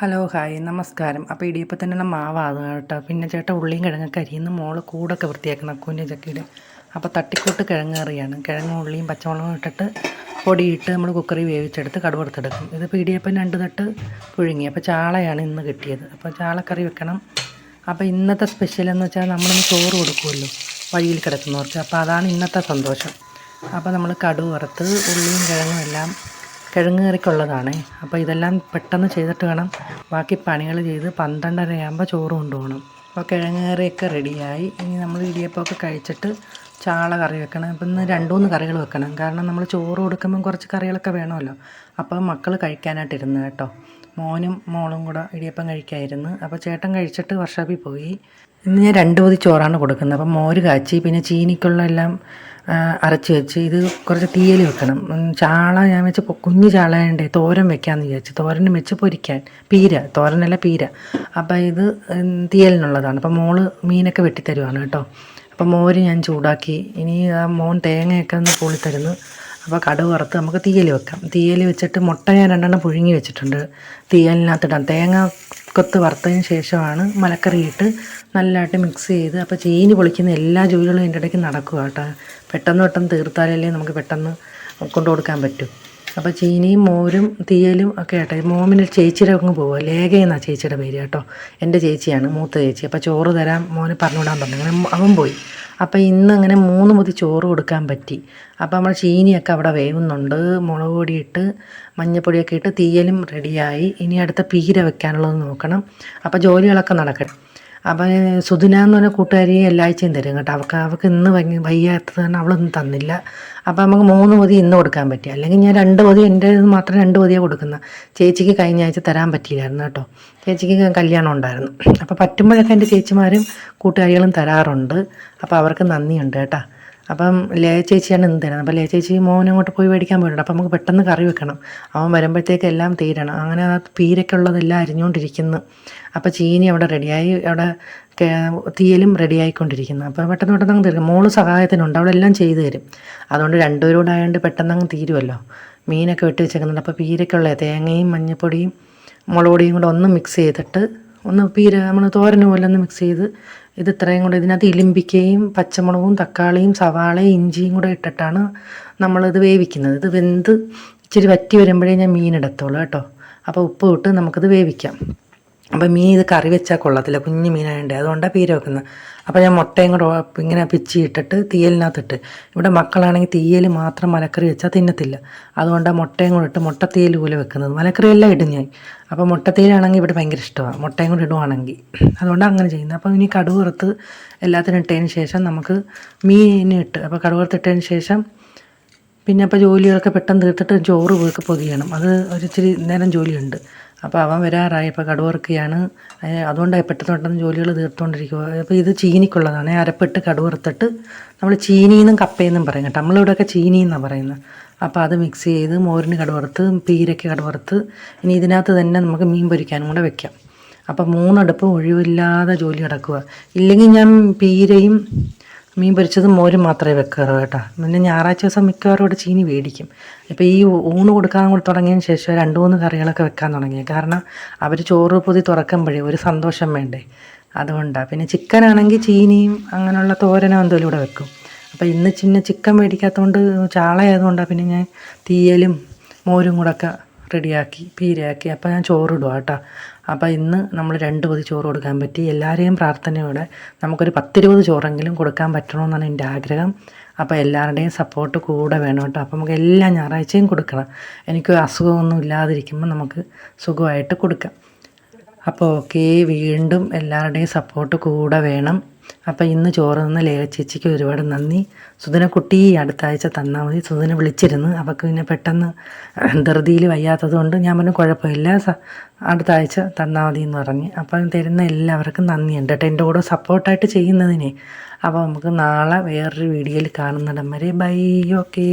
Hello hi. നമസ്കാരം. അപ്പോൾ ഇടിയപ്പത്തിനുള്ള മാവാണ് കേട്ടോ. പിന്നെ ചേട്ട ഉള്ളിയും കിഴങ്ങൊക്കെ അരിയുന്ന. മോൾ കൂടൊക്കെ വൃത്തിയാക്കണം അക്കൂന്റെ ചക്കയുടെ. അപ്പോൾ തട്ടിക്കൂട്ട് കിഴങ്ങ് കറിയാണ് കിഴങ്ങും ഉള്ളിയും പച്ചമുളകും ഇട്ടിട്ട് പൊടിയിട്ട് നമ്മൾ കുക്കറി വേവിച്ചെടുത്ത് കടുവെടുത്തെടുക്കും ഇതിപ്പോൾ ഇത് ഇടിയപ്പം രണ്ട് തട്ട് പുഴുങ്ങി. അപ്പോൾ ചാളയാണ് ഇന്ന് കിട്ടിയത്. അപ്പോൾ ചാളക്കറി വെക്കണം. അപ്പോൾ ഇന്നത്തെ സ്പെഷ്യൽ എന്ന് വെച്ചാൽ നമ്മളൊന്ന് ചോറ് കൊടുക്കുമല്ലോ വഴിയിൽ കിടക്കുന്നവർക്ക്. അപ്പോൾ അതാണ് ഇന്നത്തെ സന്തോഷം. അപ്പോൾ നമ്മൾ കടുവറുത്ത് ഉള്ളിയും കിഴങ്ങും എല്ലാം കിഴങ്ങ് അപ്പോൾ ഇതെല്ലാം പെട്ടെന്ന് ചെയ്തിട്ട് വേണം ബാക്കി പണികൾ ചെയ്ത് പന്ത്രണ്ടരയാകുമ്പോൾ ചോറ് കൊണ്ടുപോകണം. അപ്പോൾ കിഴങ്ങ് കറിയൊക്കെ റെഡിയായി. ഇനി നമ്മൾ ഇടിയപ്പമൊക്കെ കഴിച്ചിട്ട് ചാള കറി വെക്കണം. അപ്പം ഇന്ന് രണ്ട് മൂന്ന് കറികൾ വെക്കണം. കാരണം നമ്മൾ ചോറ് കൊടുക്കുമ്പം കുറച്ച് കറികളൊക്കെ വേണമല്ലോ. അപ്പോൾ മക്കൾ കഴിക്കാനായിട്ടിരുന്നു കേട്ടോ. മോനും മോളും കൂടെ ഇടിയപ്പം കഴിക്കായിരുന്നു. അപ്പോൾ ചേട്ടൻ കഴിച്ചിട്ട് വർഷാപ്പിൽ പോയി. ഇന്ന് ഞാൻ രണ്ട് പൊതി ചോറാണ് കൊടുക്കുന്നത്. അപ്പം മോര് കാച്ചി. പിന്നെ ചീനിക്കുള്ള എല്ലാം അരച്ച് വെച്ച് ഇത് കുറച്ച് തീയൽ വെക്കണം. ചാള ഞാൻ വെച്ച് കുഞ്ഞു ചാളയുണ്ടേ തോരൻ വെക്കാമെന്ന് വിചാരിച്ചു. തോരനും വെച്ച് പൊരിക്കാൻ പീര തോരനല്ല പീര. അപ്പോൾ ഇത് തീയലിനുള്ളതാണ്. അപ്പം മോൾ മീനൊക്കെ വെട്ടിത്തരുവാണ് കേട്ടോ. അപ്പോൾ മോര് ഞാൻ ചൂടാക്കി ഇനി ആ മോൻ തേങ്ങയൊക്കെ ഒന്ന് പൊളിത്തരുന്നു. അപ്പോൾ കടുക് വറുത്ത് നമുക്ക് തീയൽ വെക്കാം. തീയൽ വെച്ചിട്ട് മുട്ട ഞാൻ രണ്ടെണ്ണം പുഴുങ്ങി വെച്ചിട്ടുണ്ട്. തീയലിനകത്തിടാം. തേങ്ങ കൊത്ത് വറുത്തതിന് ശേഷമാണ് മലക്കറി ഇട്ട് നല്ലതായിട്ട് മിക്സ് ചെയ്ത് അപ്പോൾ ചീനി പൊളിക്കുന്ന എല്ലാ ജോലികളും എന്റെ ഇടയ്ക്ക് നടക്കുക കേട്ടോ. പെട്ടെന്ന് പെട്ടെന്ന് തീർത്താലല്ലേ നമുക്ക് പെട്ടെന്ന് കൊണ്ടു കൊടുക്കാൻ പറ്റൂ. അപ്പോൾ ചീനിയും മോരും തീയലും ഒക്കെ ആട്ടെ. മോമിന് ചേച്ചിയുടെ അങ്ങ് പോവുക ലേഖ എന്നാണ് ചേച്ചിയുടെ പേര് കേട്ടോ. എന്റെ ചേച്ചിയാണ് മൂത്ത ചേച്ചി. അപ്പോൾ ചോറ് തരാൻ മോനെ പറഞ്ഞുവിടാൻ പറഞ്ഞു. അങ്ങനെ അവൻ പോയി. അപ്പോൾ ഇന്ന് അങ്ങനെ മൂന്ന് മുതി ചോറ് കൊടുക്കാൻ പറ്റി. അപ്പോൾ നമ്മൾ ചീനിയൊക്കെ അവിടെ വേവുന്നുണ്ട്. മുളക് പൊടിയിട്ട് മഞ്ഞപ്പൊടിയൊക്കെ ഇട്ട് തീയലും റെഡിയായി ഇനി അടുത്ത പീര വെക്കാനുള്ളത് നോക്കണം. അപ്പോൾ ജോലികളൊക്കെ നടക്കട്ടെ. അപ്പം സുധിന എന്ന് പറഞ്ഞ കൂട്ടുകാരി എല്ലാ ആഴ്ചയും തരും കേട്ടോ. അവൾക്ക് അവൾക്ക് ഇന്ന് ഭയങ്കര വയ്യാത്തത് കാരണം അവളൊന്നും തന്നില്ല. അപ്പം നമുക്ക് മൂന്ന് പൊതി ഇന്ന് കൊടുക്കാൻ പറ്റി. അല്ലെങ്കിൽ ഞാൻ രണ്ട് പൊതി എന്റെ മാത്രം രണ്ട് പൊതിയാണ് കൊടുക്കുന്നത് ചേച്ചിക്ക് കഴിഞ്ഞ ആഴ്ച തരാൻ പറ്റിയില്ലായിരുന്നു കേട്ടോ. ചേച്ചിക്ക് കല്യാണം ഉണ്ടായിരുന്നു. അപ്പോൾ പറ്റുമ്പോഴൊക്കെ എന്റെ ചേച്ചിമാരും കൂട്ടുകാരികളും തരാറുണ്ട്. അപ്പോൾ അവർക്ക് നന്ദിയുണ്ട് കേട്ടോ. അപ്പം ലേ ചേച്ചിയാണ് ഇന്ന് തരുന്നത്. അപ്പം ലേ ചേച്ചി മോൻ അങ്ങോട്ട് പോയി മേടിക്കാൻ പോയിട്ടുണ്ട്. അപ്പം നമുക്ക് പെട്ടെന്ന് കറി വെക്കണം. അവൻ വരുമ്പോഴത്തേക്ക് എല്ലാം തീരണം. അങ്ങനെ ആ പീരൊക്കെ ഉള്ളതെല്ലാം അരിഞ്ഞുകൊണ്ടിരിക്കുന്നു. അപ്പം ചീനി അവിടെ റെഡിയായി. അവിടെ തീയലും റെഡിയായിക്കൊണ്ടിരിക്കുന്നു. അപ്പോൾ പെട്ടെന്ന് പെട്ടെന്ന് അങ്ങ് തീർക്കും. മോൾ സഹായത്തിനുണ്ട്. അവിടെ എല്ലാം ചെയ്തു തരും. അതുകൊണ്ട് രണ്ടുപേരും ആയതുകൊണ്ട് പെട്ടെന്ന് അങ്ങ് തീരുമല്ലോ മീനൊക്കെ വെട്ടി വെച്ചേക്കുന്നുണ്ട്. അപ്പോൾ പീരയ്ക്കുള്ള തേങ്ങയും മഞ്ഞൾപ്പൊടിയും മുളക് പൊടിയും കൂടെ ഒന്ന് മിക്സ് ചെയ്തിട്ട് ഒന്ന് പീര നമ്മൾ തോരൻ പോലെ ഒന്ന് മിക്സ് ചെയ്ത് ഇത് ഇത്രയും കൂടെ ഇതിനകത്ത് ഇലിമ്പിക്കയും പച്ചമുളകും തക്കാളിയും സവാളയും ഇഞ്ചിയും കൂടെ ഇട്ടിട്ടാണ് നമ്മളിത് വേവിക്കുന്നത്. ഇത് വെന്ത് ഇച്ചിരി വറ്റി വരുമ്പോഴേ ഞാൻ മീൻ എടുത്തോളൂ കേട്ടോ. അപ്പോൾ ഉപ്പ് ഇട്ട് നമുക്കിത് വേവിക്കാം. അപ്പോൾ മീൻ ഇത് കറി വെച്ചാൽ കൊള്ളത്തില്ല കുഞ്ഞു മീനായതുകൊണ്ട് അതുകൊണ്ടാണ് പീര വെക്കുന്നത്. അപ്പോൾ ഞാൻ മുട്ടയും കൂടെ ഇങ്ങനെ പിച്ചി ഇട്ടിട്ട് തീയലിനകത്തിട്ട്. ഇവിടെ മക്കളാണെങ്കിൽ തീയൽ മാത്രം മലക്കറി വെച്ചാൽ തിന്നത്തില്ല. അതുകൊണ്ടാണ് മുട്ടയും കൂടെ ഇട്ട് മുട്ടത്തീയൽ തീയൽ പോലെ വെക്കുന്നത്. മലക്കറി എല്ലാം ഇടും ഞാൻ. അപ്പോൾ മുട്ടത്തീയിലാണെങ്കിൽ ഇവിടെ ഭയങ്കര ഇഷ്ടമാണ്. മുട്ടയും കൂടെ ഇടുവാണെങ്കിൽ. അതുകൊണ്ട് അങ്ങനെ ചെയ്യുന്നത്. അപ്പോൾ ഇനി കടുക് വറുത്ത് എല്ലാത്തിനും ഇട്ടതിന് ശേഷം നമുക്ക് മീനിട്ട് അപ്പോൾ കടുക് വറുത്തിട്ടതിന് ശേഷം പിന്നെ അപ്പോൾ ജോലികളൊക്കെ പെട്ടെന്ന് തീർത്തിട്ട് ചോറ് പോയി പൊതിയണം. അത് ഒരിച്ചിരി നേരം ജോലിയുണ്ട്. അപ്പോൾ അവൻ വരാറായി. ഇപ്പോൾ കടുവറുക്കുകയാണ് അതുകൊണ്ട് പെട്ടെന്ന് പെട്ടെന്ന് ജോലികൾ തീർത്തുകൊണ്ടിരിക്കുക. അപ്പോൾ ഇത് ചീനിക്കുള്ളതാണ്. അരപ്പിട്ട് കടുവറുത്തിട്ട് നമ്മൾ ചീനിയെന്നും കപ്പയെന്നും പറയും കേട്ടോ. നമ്മളിവിടെയൊക്കെ ചീനി എന്നാണ് പറയുന്നത്. അപ്പോൾ അത് മിക്സ് ചെയ്ത് മോരിന് കടുവറുത്ത് പീരയ്ക്ക് കടുവറുത്ത് ഇനി ഇതിനകത്ത് തന്നെ നമുക്ക് മീൻ പൊരിക്കാനും കൂടെ വെക്കാം. അപ്പോൾ മൂന്നടുപ്പ് ഒഴിവില്ലാതെ ജോലി കിടക്കുക ഇല്ലെങ്കിൽ ഞാൻ പീരയും മീൻ പൊരിച്ചതും മോരും മാത്രമേ വെക്കാറുള്ളൂ കേട്ടോ. പിന്നെ ഞായറാഴ്ച ദിവസം മിക്കവാറും ഇവിടെ ചീനി മേടിക്കും ഇപ്പോൾ ഈ ഊണ് കൊടുക്കാൻ കൂടി തുടങ്ങിയതിന് ശേഷം രണ്ട് മൂന്ന് കറികളൊക്കെ വെക്കാൻ തുടങ്ങി. കാരണം അവർ ചോറ് പൊതി തുറക്കുമ്പോഴേ ഒരു സന്തോഷം വേണ്ടേ? അതുകൊണ്ടാണ് പിന്നെ ചിക്കൻ ആണെങ്കിൽ ചീനിയും അങ്ങനെയുള്ള തോരനോ എന്തെങ്കിലും ഇവിടെ വെക്കും. അപ്പോൾ ഇന്ന് ചിന്ന ചിക്കൻ മേടിക്കാത്തതുകൊണ്ട് ചാളയായതുകൊണ്ടാണ് പിന്നെ ഞാൻ തീയലും മോരും കൂടെ ഒക്കെ റെഡിയാക്കി പീരയാക്കി. അപ്പോൾ ഞാൻ ചോറിടുക കേട്ടോ. അപ്പോൾ ഇന്ന് നമ്മൾ രണ്ട് പൊതി ചോറ് കൊടുക്കാൻ പറ്റി. എല്ലാവരെയും പ്രാർത്ഥനയോടെ നമുക്കൊരു പത്തിരുപത് ചോറെങ്കിലും കൊടുക്കാൻ പറ്റണമെന്നാണ് എന്റെ ആഗ്രഹം. അപ്പോൾ എല്ലാവരുടെയും സപ്പോർട്ട് കൂടെ വേണം കേട്ടോ. അപ്പോൾ നമുക്ക് എല്ലാ ഞായറാഴ്ചയും കൊടുക്കണം. എനിക്ക് അസുഖമൊന്നും ഇല്ലാതിരിക്കുമ്പോൾ നമുക്ക് സുഖമായിട്ട് കൊടുക്കാം. അപ്പോൾ ഓക്കെ വീണ്ടും എല്ലാവരുടെയും സപ്പോർട്ട് കൂടെ വേണം. അപ്പോൾ ഇന്ന് ചോറ് തന്ന ലേഖ ചേച്ചിക്ക് ഒരുപാട് നന്ദി. സുധനക്കുട്ടി അടുത്ത ആഴ്ച തന്നാൽ മതി. സുധനെ വിളിച്ചിരുന്നു. അവൾക്ക് പിന്നെ പെട്ടെന്ന് ധൃതിയിൽ വയ്യാത്തത് കൊണ്ട് ഞാൻ പറഞ്ഞു കുഴപ്പമില്ല അടുത്ത ആഴ്ച തന്നാൽ മതി എന്ന് പറഞ്ഞ്. അപ്പം തരുന്ന എല്ലാവർക്കും നന്ദിയുണ്ട് കേട്ടോ എന്റെ കൂടെ സപ്പോർട്ടായിട്ട് ചെയ്യുന്നതിനെ. അപ്പോൾ നമുക്ക് നാളെ വേറൊരു വീഡിയോയിൽ കാണുന്നിടം വരെ. ബൈ. ഓക്കേ.